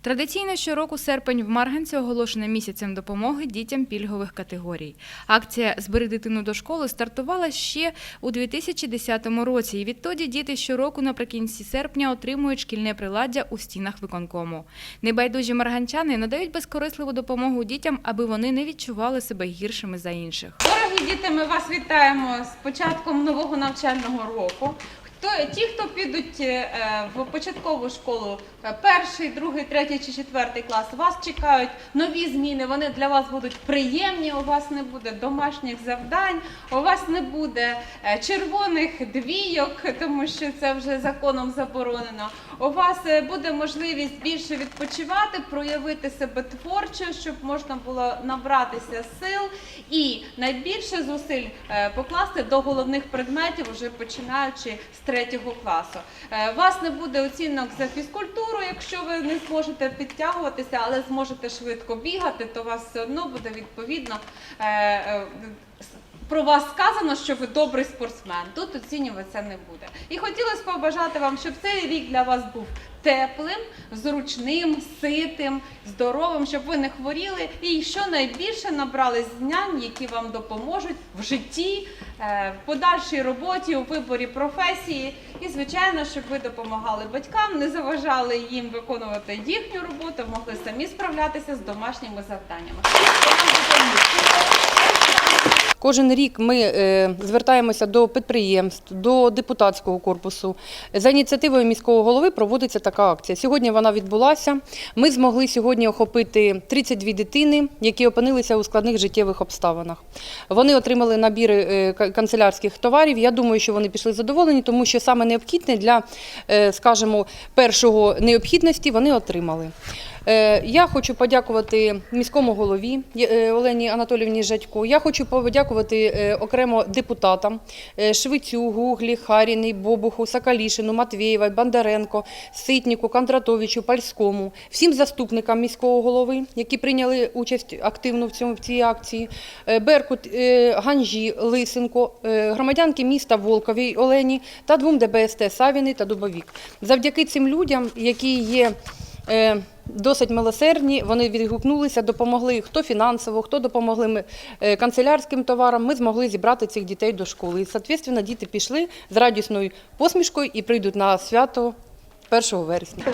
Традиційно щороку серпень в Марганці оголошено місяцем допомоги дітям пільгових категорій. Акція Збери дитину до школи стартувала ще у 2010 році, і відтоді діти щороку наприкінці серпня отримують шкільне приладдя у стінах виконкому. Небайдужі марганчани надають безкорисливу допомогу дітям, аби вони не відчували себе гіршими за інших. Дорогі діти, ми вас вітаємо з початком нового навчального року. Хто ті, хто підуть е, в початкову школу, е, перший, другий, третій чи четвертий клас, вас чекають нові зміни. Вони для вас будуть приємні. У вас не буде домашніх завдань, у вас не буде е, червоних двійок, тому що це вже законом заборонено. У вас е, буде можливість більше відпочивати, проявити себе творчо, щоб можна було набратися сил і найбільше зусиль е, покласти до головних предметів, вже починаючи з третього класу. Е, вас не буде оцінок за фізкультуру, якщо ви не зможете підтягуватися, але зможете швидко бігати, то вас все одно буде відповідно. Про вас сказано, що ви добрий спортсмен. Тут оцінюватися не буде. І хотілося побажати вам, щоб цей рік для вас був теплим, зручним, ситим, здоровим, щоб ви не хворіли і що найбільше набрали знань, які вам допоможуть в житті, е, в подальшій роботі, у виборі професії. І, звичайно, щоб ви допомагали батькам, не заважали їм виконувати їхню роботу, могли самі справлятися з домашніми завданнями. Кожен рік ми е, звертаємося до підприємств, до депутатського корпусу. За ініціативою міського голови проводиться така акція. Сьогодні вона відбулася. Ми змогли сьогодні охопити 32 дитини, які опинилися у складних життєвих обставинах. Вони отримали набіри е, канцелярських товарів. Я думаю, що вони пішли задоволені, тому що саме необхідне для, е, скажімо, першого необхідності вони отримали. Е, Я хочу подякувати міському голові е, Олені Анатоліївні Жадько. Я хочу подякувати е, окремо депутатам Швицю, Гуглі, Харіний, Бобуху, Сакалішину, Матвєєва, Бондаренко, Ситніку, Кондратовичу, Пальському, всім заступникам міського голови, які прийняли участь активно в цьому в цій акції. Беркут, Ганжі, Лисенко, громадянки міста Волковій Олені та двом ДБСТ Савіни та Дубовік. Завдяки цим людям, які є досить милосердні. Вони відгукнулися, допомогли хто фінансово, хто допомогли ми, е, канцелярським товарам. Ми змогли зібрати цих дітей до школи. І, відповідно, діти пішли з радісною посмішкою і прийдуть на свято 1 вересня.